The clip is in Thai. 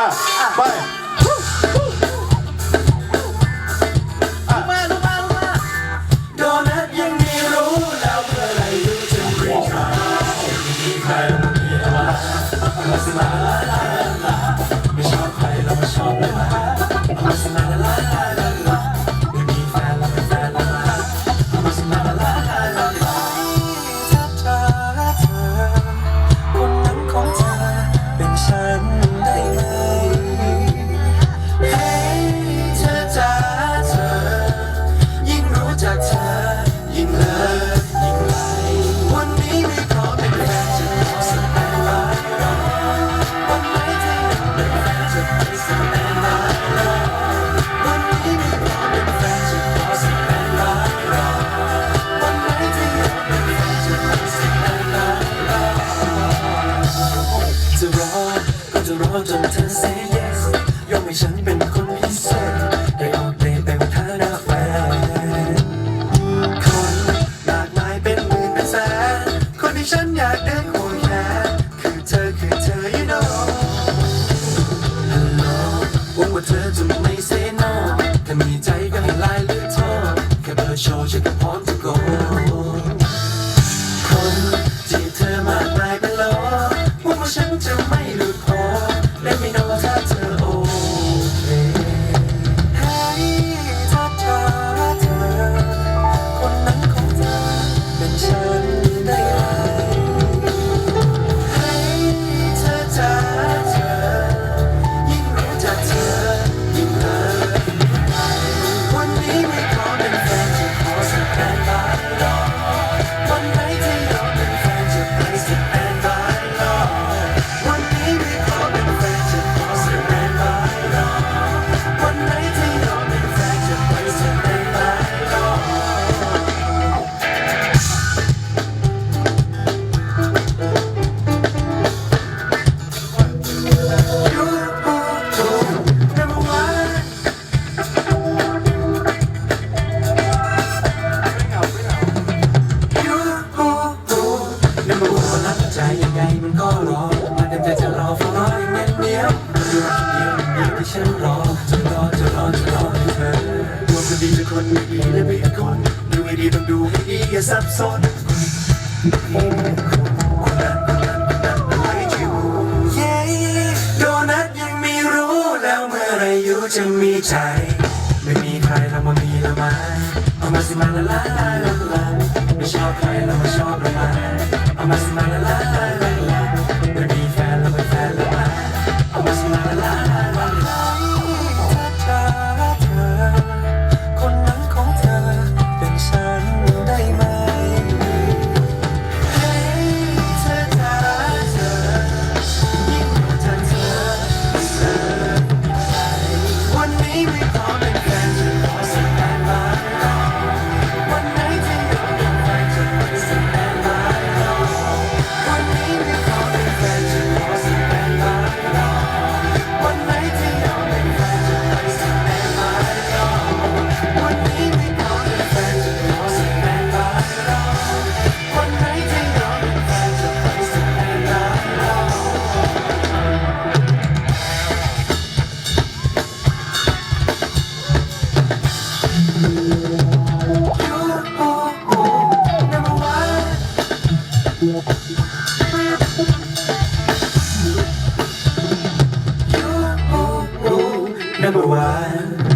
Ah, ah, ah. Bye ให้ฉันเป็นคนพิเศษได้ออกเดทแต่งฐานะแฟนคนมากมายเป็นหมื่นเป็นแสนคนที่ฉันอยากได้คู่แค่คือเธอคือเธอ you know hello หวังว่าเธอจะไม่ say no ถ้ามีใจก็ให้ไลน์หรือโทรแค่เบอร์โชว์ฉันก็พร้อมจะ go คนที่เธอมากมายเป็นล้อหวังว่าฉันจะไม่ คนดีและไม่คนดูให้ดีต้องดูให้ดีอย่าซับซ้อนคนนั้นคนนั้นคนนั้นอะไรอย่โดนัทยังไม่รู้แล้วเมื่อไรยูจะมีใจ ไม่มีใครเรามามีละมั้ยเอามาสิมาละลาละลาไม่ชอบใครเรา ተምሯል